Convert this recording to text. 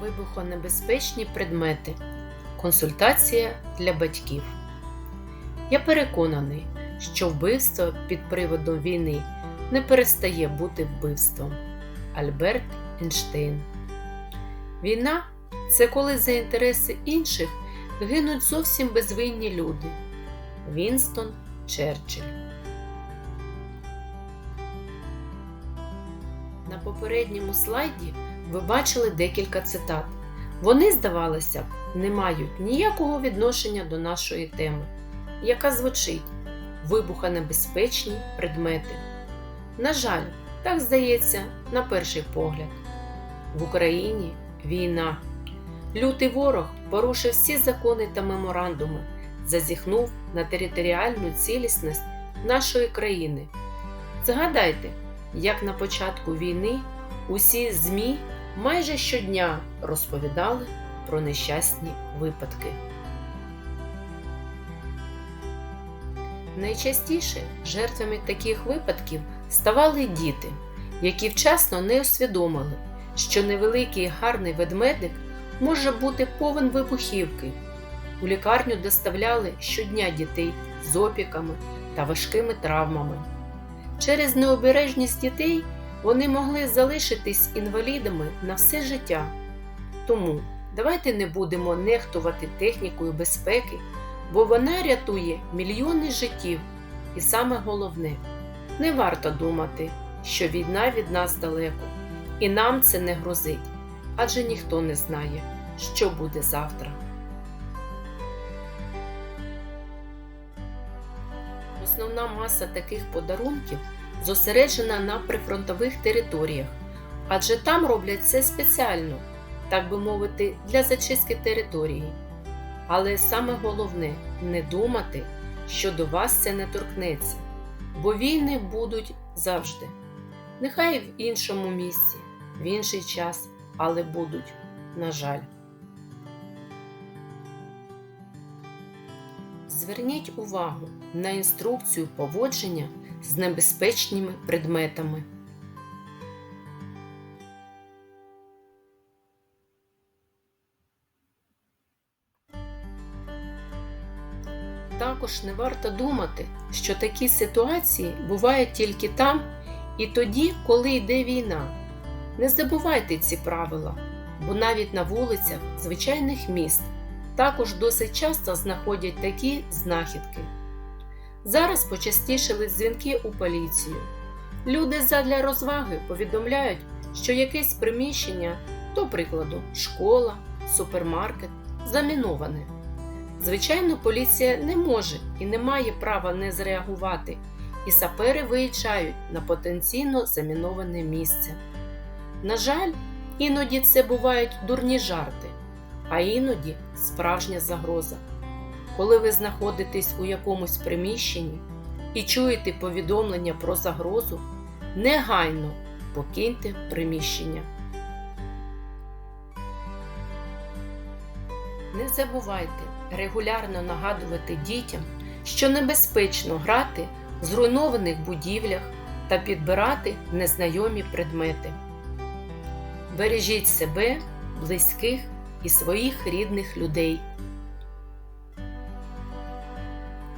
Вибухонебезпечні предмети. Консультація для батьків. Я переконаний, що вбивство під приводом війни не перестає бути вбивством. Альберт Ейнштейн. Війна це коли за інтереси інших гинуть зовсім безвинні люди. Вінстон Черчилль. На попередньому слайді ви бачили декілька цитат. Вони, здавалося б, не мають ніякого відношення до нашої теми, яка звучить вибухонебезпечні предмети. На жаль, так здається, на перший погляд. В Україні війна. Лютий ворог порушив всі закони та меморандуми, зазіхнув на територіальну цілісність нашої країни. Згадайте, як на початку війни усі ЗМІ майже щодня розповідали про нещасні випадки. Найчастіше жертвами таких випадків ставали діти, які вчасно не усвідомили, що невеликий гарний ведмедик може бути повен вибухівки. У лікарню доставляли щодня дітей з опіками та важкими травмами. Через необережність дітей вони могли залишитись інвалідами на все життя. Тому давайте не будемо нехтувати технікою безпеки, бо вона рятує мільйони життів. І саме головне, не варто думати, що війна від нас далеко, і нам це не грозить, адже ніхто не знає, що буде завтра. Основна маса таких подарунків зосереджена на прифронтових територіях, адже там роблять це спеціально, так би мовити, для зачистки території. Але саме головне не думати, що до вас це не торкнеться, бо війни будуть завжди. Нехай в іншому місці, в інший час, але будуть, на жаль. Зверніть увагу на інструкцію поводження з небезпечними предметами. Також не варто думати, що такі ситуації бувають тільки там і тоді, коли йде війна. Не забувайте ці правила, бо навіть на вулицях звичайних міст також досить часто знаходять такі знахідки. Зараз почастішили дзвінки у поліцію. Люди задля розваги повідомляють, що якесь приміщення, до прикладу, школа, супермаркет, заміноване. Звичайно, поліція не може і не має права не зреагувати, і сапери виїжджають на потенційно заміноване місце. На жаль, іноді це бувають дурні жарти, а іноді справжня загроза. Коли ви знаходитесь у якомусь приміщенні і чуєте повідомлення про загрозу, негайно покиньте приміщення. Не забувайте регулярно нагадувати дітям, що небезпечно грати в зруйнованих будівлях та підбирати незнайомі предмети. Бережіть себе, близьких і своїх рідних людей.